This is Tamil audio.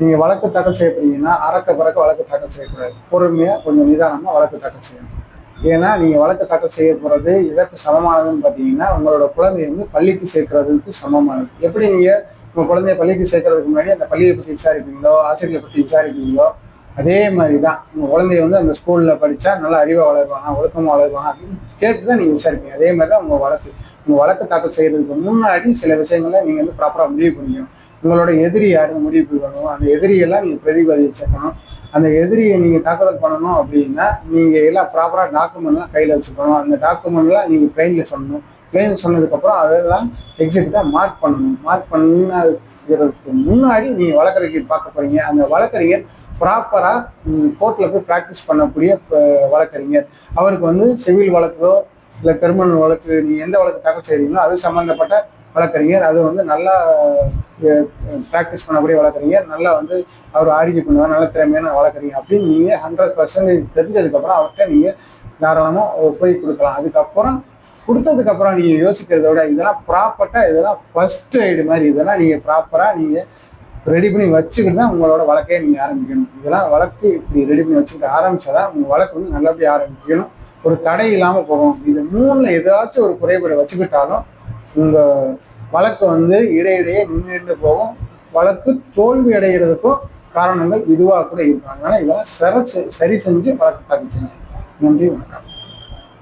நீங்கள் வழக்கு தாக்கல் செய்யப்படுறீங்கன்னா அறக்க பறக்க வழக்கு தாக்கல் செய்யக்கூடாது. பொறுமையாக கொஞ்சம் நிதானமாக வழக்கு தாக்கல் செய்யணும். ஏன்னா நீங்கள் வழக்கு தாக்கல் செய்ய போகிறது எதற்கு சமமானதுன்னு பார்த்தீங்கன்னா உங்களோட குழந்தைய வந்து பள்ளிக்கு சேர்க்கறதுக்கு சமமானது. எப்படி நீங்கள் உங்கள் குழந்தைய பள்ளிக்கு சேர்க்கறதுக்கு முன்னாடி அந்த பள்ளியை பற்றி விசாரிப்பீங்களோ ஆசிரியரை பற்றி விசாரிப்பீங்களோ அதே மாதிரி தான் உங்கள் குழந்தைய வந்து அந்த ஸ்கூலில் படித்தா நல்லா அறிவாக வளருவாங்க ஒழுக்கமாக வளருவாங்க அப்படின்னு கேட்டு தான் நீங்கள் விசாரிப்பீங்க. அதே மாதிரி தான் உங்கள் வழக்கு. உங்கள் வழக்கு தாக்கல் செய்கிறதுக்கு முன்னாடி சில விஷயங்களை நீங்கள் வந்து ப்ராப்பராக முடிவு பண்ணிக்கணும். உங்களோட எதிரி யாருன்னு முடிவு பண்ணணும். அந்த எதிரியெல்லாம் நீங்கள் பிரதிபலிச்சிக்கணும் அந்த எதிரியை நீங்கள் தாக்குதல் பண்ணணும் அப்படின்னா நீங்கள் எல்லாம் ப்ராப்பராக டாக்குமெண்ட்லாம் கையில் வச்சுக்கணும். அந்த டாக்குமெண்ட்லாம் நீங்கள் ட்ரெயினில் சொல்லணும். ட்ரெயின் சொன்னதுக்கப்புறம் அதெல்லாம் எக்ஸிக்யூட்டாக மார்க் பண்ணணும். மார்க் பண்ணதுக்கு முன்னாடி நீங்கள் வழக்கறிஞர் பார்க்க போகிறீங்க அந்த வழக்கறிஞர் ப்ராப்பராக கோர்ட்டில் போய் ப்ராக்டிஸ் பண்ணக்கூடிய வழக்கறிஞர். அவருக்கு வந்து சிவில் வழக்கோ இல்லை கிரிமினல் வழக்கு நீங்கள் எந்த வழக்கு தாக்கல் செய்கிறீங்களோ அது சம்மந்தப்பட்ட வழக்கறிஞர் அது வந்து நல்லா ப்ராக்டிஸ் பண்ணக்கூடிய வழக்கறிஞர் நல்லா வந்து அவர் ஆரோக்கிய பண்ணுவார் நல்ல திறமையான வழக்கறிஞர் அப்படின்னு நீங்கள் ஹண்ட்ரட் பர்சன்டேஜ் தெரிஞ்சதுக்கப்புறம் அவர்கிட்ட நீங்கள் தாராளமாக போய் கொடுக்கலாம். அதுக்கப்புறம் கொடுத்ததுக்கப்புறம் நீங்கள் யோசிக்கிறத விட இதெல்லாம் ப்ராப்பர்ட்டாக இதெல்லாம் ஃபர்ஸ்ட் எய்டு மாதிரி இதெல்லாம் நீங்கள் ப்ராப்பராக நீங்கள் ரெடி பண்ணி வச்சுக்கிட்டு தான் உங்களோட வழக்கையை நீங்கள் ஆரம்பிக்கணும். இதெல்லாம் வழக்கு இப்படி ரெடி பண்ணி வச்சுக்கிட்டு ஆரம்பிச்சாதான் உங்கள் வழக்கு வந்து நல்லபடியாக ஆரம்பிக்கணும். ஒரு தடை இல்லாமல் போகும். இது மூணில் ஏதாச்சும் ஒரு குறைபாடு வச்சுக்கிட்டாலும் உங்கள் வழக்கு வந்து இடையிடையே நின்றுட்டு போகும். வழக்கு தோல்வி அடைகிறதுக்கும் காரணங்கள் இதுவாக கூட இருக்கும் ஆனால் இதெல்லாம் சரி சரி செஞ்சு வழக்கு தாக்கிச்சுங்க நன்றி வணக்கம்.